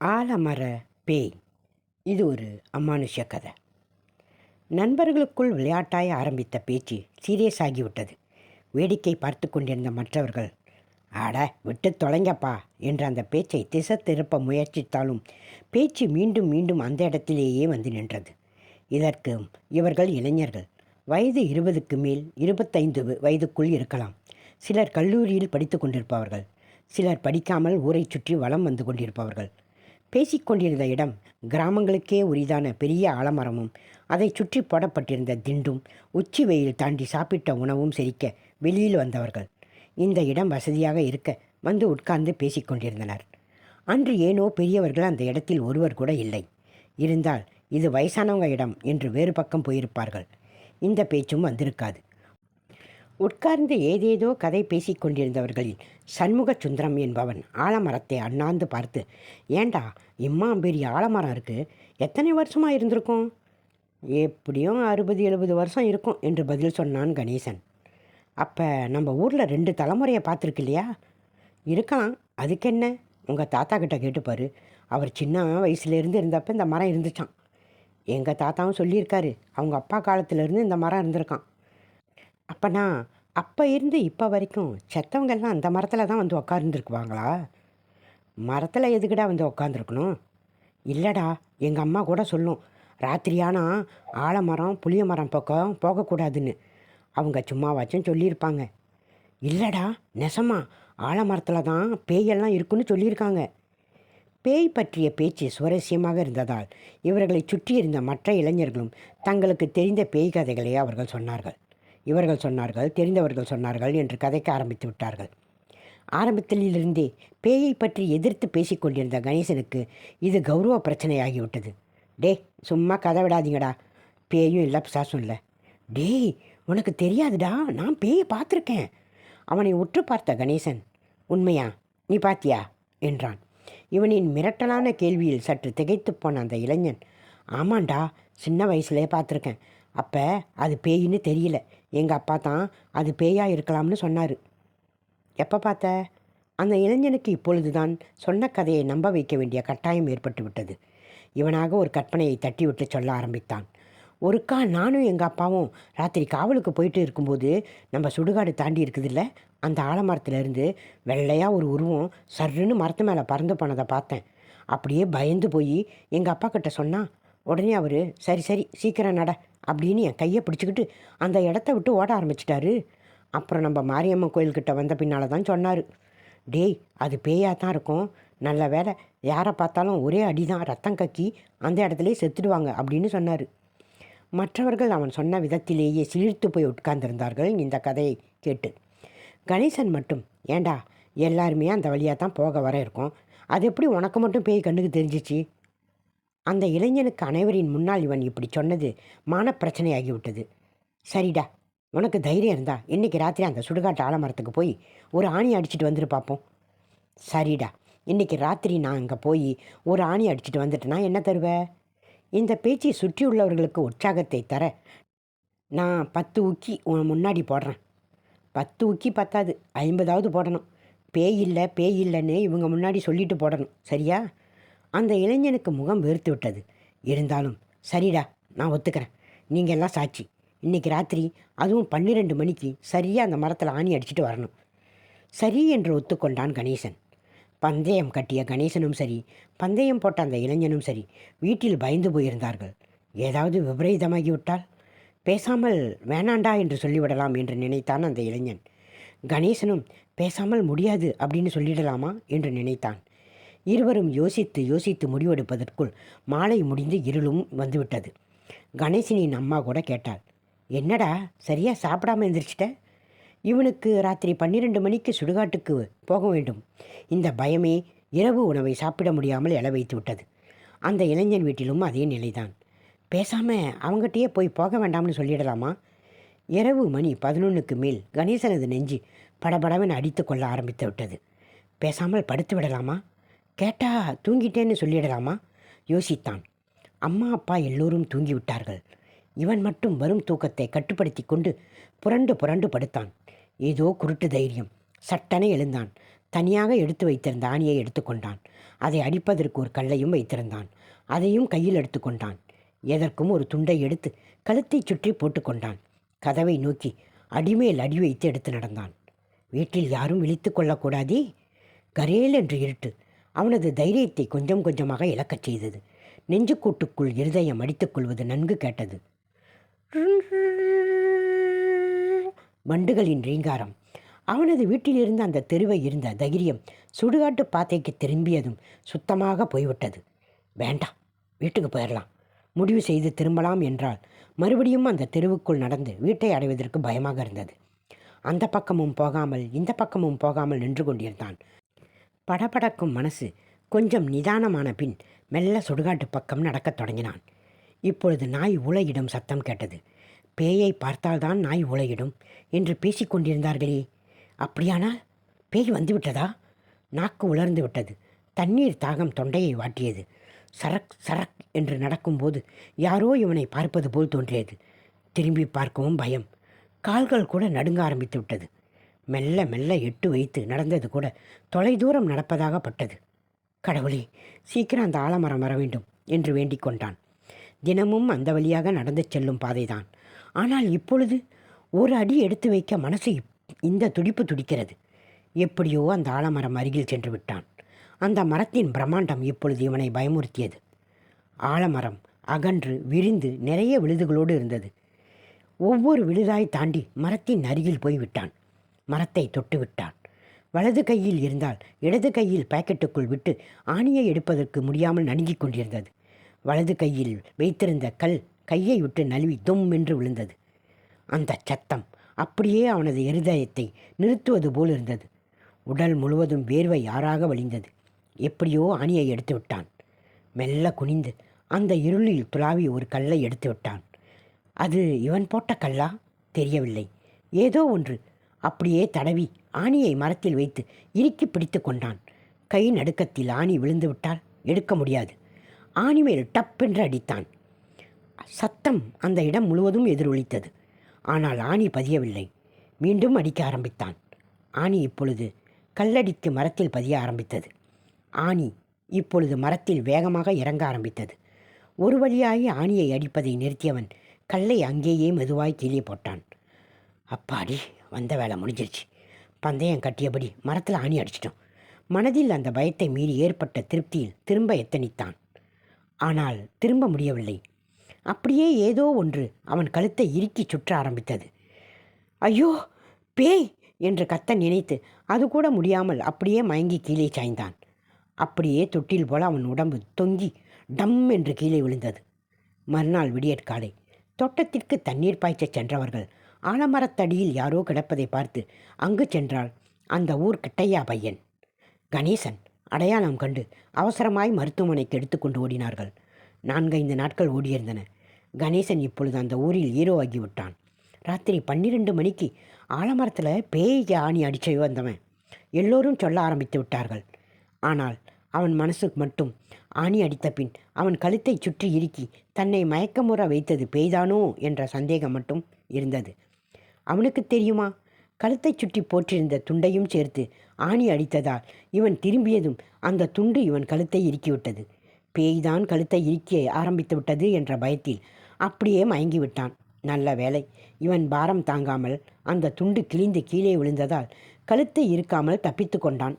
ஆலமர பேய். இது ஒரு அமானுஷ்ய கதை. நண்பர்களுக்குள் விளையாட்டாய் ஆரம்பித்த பேச்சு சீரியஸ் ஆகிவிட்டது. வேடிக்கை பார்த்து கொண்டிருந்த மற்றவர்கள் அட விட்டு தொலைங்கப்பா என்ற அந்த பேச்சை திசை திருப்ப முயற்சித்தாலும் பேச்சு மீண்டும் மீண்டும் அந்த இடத்திலேயே வந்து நின்றது. இதற்கு இவர்கள் இளைஞர்கள் வயது இருபதுக்கு மேல் இருபத்தைந்து வயதுக்குள் இருக்கலாம். சிலர் கல்லூரியில் படித்து கொண்டிருப்பவர்கள் சிலர் படிக்காமல் ஊரை சுற்றி வலம் வந்து கொண்டிருப்பவர்கள் பேசிக்கொண்டிருந்த இடம் கிராமங்களுக்கே உரிதான பெரிய ஆலமரமும் அதை சுற்றி போடப்பட்டிருந்த திண்டும் உச்சி வெயில் தாண்டி சாப்பிட்ட உணவும் செரிக்க வெளியில் வந்தவர்கள். இந்த இடம் வசதியாக இருக்க வந்து உட்கார்ந்து பேசிக்கொண்டிருந்தனர் அன்று ஏனோ பெரியவர்கள் அந்த இடத்தில் ஒருவர் கூட இல்லை. இருந்தால் இது வயசானவங்க இடம் என்று வேறு பக்கம் போயிருப்பார்கள். இந்த பேச்சும் வந்திருக்காது. உட்கார்ந்து ஏதேதோ கதை பேசிக் கொண்டிருந்தவர்களில் சண்முக சுந்தரம் என்பவன் ஆலமரத்தை அண்ணாந்து பார்த்து ஏண்டா இம்மா பெரிய ஆலமரம் இருக்குது எத்தனை வருஷமாக இருந்திருக்கும்? எப்படியும் அறுபது எழுபது வருஷம் இருக்கும் என்று பதில் சொன்னான் கணேசன். அப்போ நம்ம ஊரில் ரெண்டு தலைமுறையை பார்த்துருக்கு இல்லையா? இருக்கலாம். அதுக்கு என்ன உங்கள் தாத்தா கிட்ட கேட்டுப்பாரு அவர் சின்ன வயசுலேருந்து இருந்தப்போ இந்த மரம் இருந்துச்சான் எங்கள் தாத்தாவும் சொல்லியிருக்காரு. அவங்க அப்பா காலத்துலேருந்து இந்த மரம் இருந்திருக்கான் அப்பனா அப்போ இருந்து இப்போ வரைக்கும் செத்தவங்கெல்லாம் அந்த மரத்தில் தான் வந்து உக்காந்துருக்குவாங்களா? மரத்தில் எதுக்குடா வந்து உக்காந்துருக்கணும்? இல்லைடா எங்கள் அம்மா கூட சொல்லும். ராத்திரியானா ஆலமரம் புளிய மரம் பக்கம் போகக்கூடாதுன்னு. அவங்க சும்மாவாச்சும் சொல்லியிருப்பாங்க. இல்லைடா நெசமா ஆலமரத்தில் தான் பேயெல்லாம் இருக்குன்னு சொல்லியிருக்காங்க. பேய் பற்றிய பேச்சு சுவாரஸ்யமாக இருந்ததால் இவர்களை சுற்றியிருந்த மற்ற இளைஞர்களும் தங்களுக்கு தெரிந்த பேய் கதைகளை அவர்கள் சொன்னார்கள். இவர்கள் சொன்னார்கள் தெரிந்தவர்கள் சொன்னார்கள் என்று கதைக்க ஆரம்பித்து விட்டார்கள். ஆரம்பத்திலிருந்தே பேயை பற்றி எதிர்த்து பேசிக்கொண்டிருந்த கணேசனுக்கு இது கௌரவ பிரச்சனையாகிவிட்டது. டேய் சும்மா கதை விடாதீங்கடா. பேயும் இல்லை பிசாசும் இல்லை. டேய் உனக்கு தெரியாதுடா. நான் பேயை பார்த்துருக்கேன். அவனை உற்று பார்த்த கணேசன் உண்மையா? நீ பாத்தியா? என்றான். இவனின் மிரட்டலான கேள்வியில் சற்று திகைத்து போன அந்த இளைஞன் ஆமாண்டா சின்ன வயசுலேயே பார்த்துருக்கேன். அப்போ அது பேயின்னு தெரியல. எங்கள் அப்பா தான் அது பேயாக இருக்கலாம்னு சொன்னார். எப்போ பார்த்த? அந்த இளைஞனுக்கு இப்பொழுதுதான் சொன்ன கதையை நம்ப வைக்க வேண்டிய கட்டாயம் ஏற்பட்டு விட்டது. இவனாக ஒரு கற்பனையை தட்டிவிட்டு சொல்ல ஆரம்பித்தான். ஒருக்கா நானும் எங்கள் அப்பாவும் ராத்திரி காவலுக்கு போயிட்டு இருக்கும்போது நம்ம சுடுகாடு தாண்டி இருக்குதுல்ல அந்த ஆலமரத்துலேருந்து வெள்ளையாக ஒரு உருவம் சர்ருன்னு மரத்து மேலே பறந்து போனதை பார்த்தேன். அப்படியே பயந்து போய் எங்கள் அப்பா கிட்ட சொன்னா உடனே அவர் சரி சரி சீக்கிரம் நட அப்படின்னு என் கையை பிடிச்சிக்கிட்டு அந்த இடத்த விட்டு ஓட ஆரம்பிச்சிட்டாரு. அப்புறம் நம்ம மாரியம்மன் கோயில்கிட்ட வந்த பின்னால் தான் சொன்னார். டேய் அது பேயாக தான் இருக்கும். நல்ல வேலை யாரை பார்த்தாலும் ஒரே அடி தான் ரத்தம் கக்கி அந்த இடத்துலே செத்துடுவாங்க அப்படின்னு சொன்னார். மற்றவர்கள் அவன் சொன்ன விதத்திலேயே சிலிர்த்து போய் உட்கார்ந்திருந்தார்கள் இந்த கதையை கேட்டு. கணேசன் மட்டும் ஏண்டா எல்லாருமே அந்த வழியாக தான் போக வர இருக்கோம். அது எப்படி உனக்கு மட்டும் பேய் கண்ணுக்கு தெரிஞ்சிச்சு? அந்த இளைஞனுக்கு அனைவரின் முன்னால் இவன் இப்படி சொன்னது மானப்பிரச்சனையாகிவிட்டது. சரிடா உனக்கு தைரியம் இருந்தா இன்னைக்கு ராத்திரி அந்த சுடுகாட்டு ஆலமரத்துக்கு போய் ஒரு ஆணி அடிச்சிட்டு வந்துட்டு பார்ப்போம் சரிடா இன்னைக்கு ராத்திரி நான் அங்கே போய் ஒரு ஆணி அடிச்சுட்டு வந்துட்டேன்னா என்ன தருவ? இந்த பேச்சை சுற்றியுள்ளவர்களுக்கு உற்சாகத்தை தர நான் பத்து உக்கி உன் முன்னாடி போடுறேன். பத்து உக்கி பத்தாது ஐம்பதாவது போடணும். பேய் இல்லை பேய் இல்லைன்னு இவங்க முன்னாடி சொல்லிட்டு போடணும். சரியா? அந்த இளைஞனுக்கு முகம் வெறுத்து விட்டது. இருந்தாலும் சரிடா நான் ஒத்துக்கிறேன். நீங்கள் எல்லாம் சாட்சி. இன்றைக்கி ராத்திரி அதுவும் பன்னிரெண்டு மணிக்கு சரியாக அந்த மரத்தில் ஆணி அடிச்சுட்டு வரணும். சரி என்று ஒத்துக்கொண்டான் கணேசன். பந்தயம் கட்டிய கணேசனும் சரி பந்தயம் போட்ட அந்த இளைஞனும் சரி வீட்டில் பயந்து போயிருந்தார்கள். ஏதாவது விபரீதமாகிவிட்டால் பேசாமல் வேணாண்டா என்று சொல்லிவிடலாம் என்று நினைத்தான் அந்த இளைஞன். கணேசனும் பேசாமல் முடியாது அப்படின்னு சொல்லிடலாமா? என்று நினைத்தான். இருவரும் யோசித்து யோசித்து முடிவெடுப்பதற்குள் மாலை முடிந்து இருளும் வந்துவிட்டது. கணேசனின் அம்மா கூட கேட்டாள் என்னடா சரியாக சாப்பிடாமல் எந்திரிச்சிட்ட? இவனுக்கு ராத்திரி பன்னிரெண்டு மணிக்கு சுடுகாட்டுக்கு போக வேண்டும். இந்த பயமே இரவு உணவை சாப்பிட முடியாமல் எழ வைத்து விட்டது. அந்த இளைஞன் வீட்டிலும் அதே நிலைதான். பேசாமல் அவங்ககிட்டயே போய் போக வேண்டாம்னு சொல்லிடலாமா? இரவு மணி பதினொன்றுக்கு மேல் கணேசனது நெஞ்சு படபடவென அடித்து கொள்ள ஆரம்பித்து விட்டது. பேசாமல் படுத்து விடலாமா? கேட்டா தூங்கிட்டேன்னு சொல்லிடலாமா? யோசித்தான். அம்மா அப்பா எல்லோரும் தூங்கிவிட்டார்கள். இவன் மட்டும் வரும் தூக்கத்தை கட்டுப்படுத்தி கொண்டு புரண்டு புரண்டு படுத்தான். ஏதோ குருட்டு தைரியம். சட்டென எழுந்தான். தனியாக எடுத்து வைத்திருந்த ஆணியை எடுத்துக்கொண்டான் அதை அடிப்பதற்கு ஒரு கல்லையும் வைத்திருந்தான். அதையும் கையில் எடுத்துக்கொண்டான் எதற்கும் ஒரு துண்டை எடுத்து கழுத்தைச் சுற்றி போட்டுக்கொண்டான் கதவை நோக்கி அடிமேல் அடி வைத்து எடுத்து நடந்தான். வீட்டில் யாரும் விழித்து கொள்ளக்கூடாதே கரேல் என்று இருட்டு. அவனது தைரியத்தை கொஞ்சம் கொஞ்சமாக இழக்கச் செய்தது. நெஞ்சுக்கூட்டுக்குள் இருதயம் அடித்துக் கொள்வது நன்கு கேட்டது. வண்டுகளின் ரீங்காரம். அவனது வீட்டிலிருந்து அந்த தெருவை இருந்த தைரியம் சுடுகாட்டு பாத்தைக்கு திரும்பியதும் சுத்தமாக போய்விட்டது. வேண்டாம் வீட்டுக்கு போயிடலாம் முடிவு செய்து திரும்பலாம் என்றால் மறுபடியும் அந்த தெருவுக்குள் நடந்து வீட்டை அடைவதற்கு பயமாக இருந்தது. அந்த பக்கமும் போகாமல் இந்த பக்கமும் போகாமல் நின்று கொண்டிருந்தான். படபடக்கும் மனசு கொஞ்சம் நிதானமான பின் மெல்ல சுடுகாட்டு பக்கம் நடக்கத் தொடங்கினான். இப்பொழுது நாய் உலையிடும் சத்தம் கேட்டது. பேயை பார்த்தால்தான் நாய் உலையிடும் என்று பேசிக்கொண்டிருந்தார்களே அப்படியானால் பேய் வந்துவிட்டதா? நாக்கு உலர்ந்து விட்டது. தண்ணீர் தாகம் தொண்டையை வாட்டியது. சரக் சரக் என்று நடக்கும்போது யாரோ இவனை பார்ப்பது போல் தோன்றியது. திரும்பி பார்க்கவும் பயம். கால்கள் கூட நடுங்க ஆரம்பித்து விட்டது. மெல்ல மெல்ல எட்டு வைத்து நடந்தது கூட தொலைதூரம் நடப்பதாக பட்டது. கடவுளே சீக்கிரம் அந்த ஆலமரம் வர வேண்டும் என்று வேண்டிக் கொண்டான். தினமும் அந்த வழியாக நடந்து செல்லும் பாதைதான். ஆனால் இப்பொழுது ஒரு அடி எடுத்து வைக்க மனசு இந்த துடிப்பு துடிக்கிறது. எப்படியோ அந்த ஆலமரம் அருகில் சென்று விட்டான். அந்த மரத்தின் பிரம்மாண்டம் இப்பொழுது இவனை பயமுறுத்தியது. ஆலமரம் அகன்று விரிந்து நிறைய விழுதுகளோடு இருந்தது. ஒவ்வொரு விழுதாய் தாண்டி மரத்தின் அருகில் போய் விட்டான் மரத்தை தொட்டு விட்டான் வலது கையில் இருந்தால் இடது கையில் பாக்கெட்டுக்குள் விட்டு ஆணியை எடுப்பதற்கு முடியாமல் நடுங்கிக் கொண்டிருந்தது. வலது கையில் வைத்திருந்த கல் கையை விட்டு நழுவி தும் என்று விழுந்தது. அந்த சத்தம் அப்படியே அவனது இருதயத்தை நிறுத்துவது போல் இருந்தது. உடல் முழுவதும் வேர்வை யாராக வழிந்தது. எப்படியோ ஆணியை எடுத்து விட்டான். மெல்ல குனிந்து அந்த இருளில் துளாவி ஒரு கல்லை எடுத்து விட்டான். அது இவன் போட்ட கல்லா? தெரியவில்லை. ஏதோ ஒன்று அப்படியே தடவி ஆணியை மரத்தில் வைத்து இறுக்கி பிடித்து கொண்டான். கை நடுக்கத்தில் ஆணி விழுந்து விட்டால் எடுக்க முடியாது. ஆணி மேல் டப்பென்று அடித்தான். சத்தம் அந்த இடம் முழுவதும் எதிரொலித்தது. ஆனால் ஆணி பதியவில்லை. மீண்டும் அடிக்க ஆரம்பித்தான். ஆணி இப்பொழுது கல்லடிக்கு மரத்தில் பதிய ஆரம்பித்தது. ஆணி இப்பொழுது மரத்தில் வேகமாக இறங்க ஆரம்பித்தது. ஒரு வழியாகி ஆணியை அடிப்பதை நிறுத்தியவன் கல்லை அங்கேயே மெதுவாய் கீழே போட்டான். அப்பாடி வந்த வேலை முடிஞ்சிருச்சு. பந்தயம் கட்டியபடி மரத்தில் ஆணி அடிச்சிட்டோம். மனதில் அந்த பயத்தை மீறி ஏற்பட்ட திருப்தியில் திரும்ப எத்தனித்தான். ஆனால் திரும்ப முடியவில்லை. அப்படியே ஏதோ ஒன்று அவன் கழுத்தை இறுக்கி சுற்ற ஆரம்பித்தது. ஐயோ பேய் என்று கத்த நினைத்து அது கூட முடியாமல் அப்படியே மயங்கி கீழே சாய்ந்தான். அப்படியே தொட்டில் போல அவன் உடம்பு தொங்கி டம் என்று கீழே விழுந்தது. மறுநாள் விடியற்காலை. தோட்டத்திற்கு தண்ணீர் பாய்ச்ச சென்றவர்கள் ஆலமரத்தடியில் யாரோ கிடப்பதை பார்த்து அங்கு சென்றால் அந்த ஊர் கிட்டையா பையன். கணேசன் அடையாளம் கண்டு அவசரமாய் மருத்துவமனைக்கு எடுத்துக்கொண்டு ஓடினார்கள். நான்கைந்து நாட்கள் ஓடியிருந்தன. கணேசன் இப்பொழுது அந்த ஊரில் ஹீரோ ஆகிவிட்டான் ராத்திரி பன்னிரெண்டு மணிக்கு ஆலமரத்தில் பேய் ஆணி அடிச்சு வந்தவன். எல்லோரும் சொல்ல ஆரம்பித்து விட்டார்கள். ஆனால் அவன் மனசுக்கு மட்டும் ஆணி அடித்த பின் அவன் கழுத்தை சுற்றி இறுக்கி தன்னை மயக்கமுற வைத்தது பெய்தானோ என்ற சந்தேகம் மட்டும் இருந்தது. அவனுக்கு தெரியுமா? கழுத்தைச் சுற்றி போற்றிருந்த துண்டையும் சேர்த்து ஆணி அடித்ததால் இவன் திரும்பியதும் அந்த துண்டு இவன் கழுத்தை இறுக்கிவிட்டது. பேய்தான் கழுத்தை இறுக்கி ஆரம்பித்து விட்டது என்ற பயத்தில் அப்படியே மயங்கி விட்டான் நல்ல வேளை இவன் பாரம் தாங்காமல் அந்த துண்டு கிழிந்து கீழே விழுந்ததால் கழுத்தை இருக்காமல் தப்பித்து கொண்டான்.